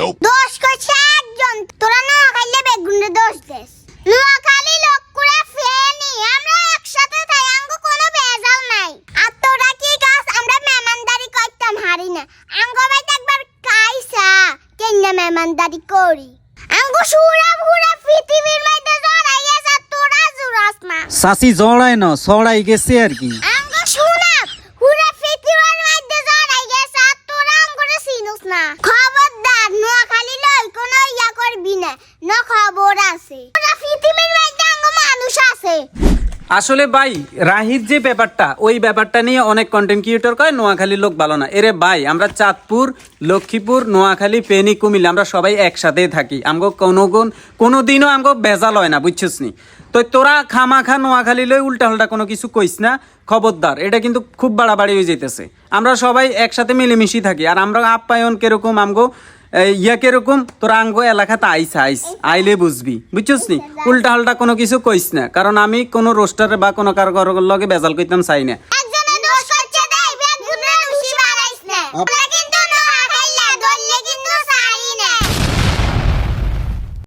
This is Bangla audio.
Nope. দোষ কইছে একজন তোরা না খাইলে বেগুনে দোষ দেস। নোয়াখালী লক্কুরা ফেনি। আমরা একসাথে তাই আঙ্গু কোনো বেজাল নাই। আর তোরা কি গাছ? আমরা মেহমানদারি করতাম হারি না। আঙ্গু ভাই একবার কাইসা কেন্না মেহমানদারি করি। আঙ্গু সুরা ভুরা পৃথিবীর মধ্যে জড়াইয়া যা তোরা জুরাস না সাসি জড়াই না সড়াই গেছে আর কি। না খবর আছে। পৃথিবীর মানুষ আছে। আসলে ভাই, রাহির যে ব্যাপারটা, ওই ব্যাপারটা নিয়ে অনেক কন্টেন্ট ক্রিয়েটর কয় নোয়াখালীর লোক ভালো না। এরে ভাই, আমরা চাঁদপুর, লক্ষ্মীপুর, নোয়াখালী পেনি কুমিল্লা, আমরা সবাই একসাথেই থাকি। আমগো কোনো কোনো দিনও আমগো ভেজাল হয় না, বুঝছিস নি? তো তোরা খামাখা নোয়াখালী লই উল্টা উল্টা কোনো কিছু কইস না খবরদার। এটা কিন্তু খুব বাড়াবাড়ি হয়ে যেতেছে আমরা সবাই একসাথে মিলেমিশি থাকি। আর আমরা আপ্যায়ন কীরকম আমগো ইয়া কীরকম তোরা আঙ্গো এলাকাতে আইস আইস আইলে বুঝবি। বুঝছিস নি? উল্টা হাল্টা কোনো কিছু কইস না। কারণ আমি কোনো রোস্টারে বা কোনো কারও কারও লগে বেজাল কইতাম চাই না। কিন্তু